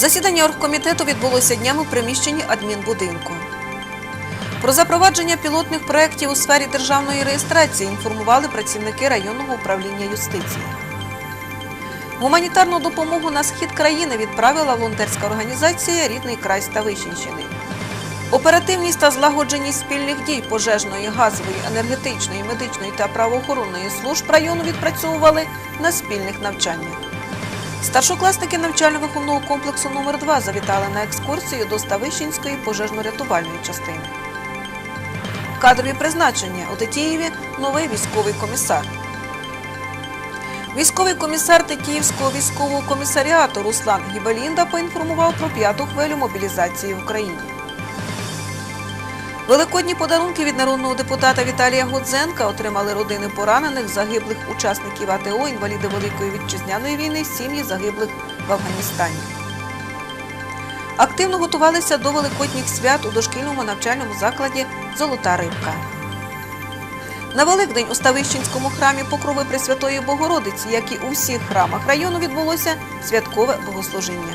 Засідання оргкомітету відбулося днями в приміщенні адмінбудинку. Про запровадження пілотних проєктів у сфері державної реєстрації інформували працівники районного управління юстиції. Гуманітарну допомогу на схід країни відправила волонтерська організація Рідний край Ставищенщини. Оперативність та злагодженість спільних дій пожежної, газової, енергетичної, медичної та правоохоронної служб району відпрацьовували на спільних навчаннях. Старшокласники навчально-виховного комплексу номер 2 завітали на екскурсію до Ставищенської пожежно-рятувальної частини. Кадрові призначення у Тетіїві новий військовий комісар. Військовий комісар Тетіївського військового комісаріату Руслан Гібелінда поінформував про п'яту хвилю мобілізації в Україні. Великодні подарунки від народного депутата Віталія Годзенка отримали родини поранених, загиблих учасників АТО, інваліди Великої вітчизняної війни, сім'ї загиблих в Афганістані. Активно готувалися до великодніх свят у дошкільному навчальному закладі Золота рибка. На Великдень у Ставищенському храмі Покрови Пресвятої Богородиці, як і у всіх храмах району, відбулося святкове богослужіння.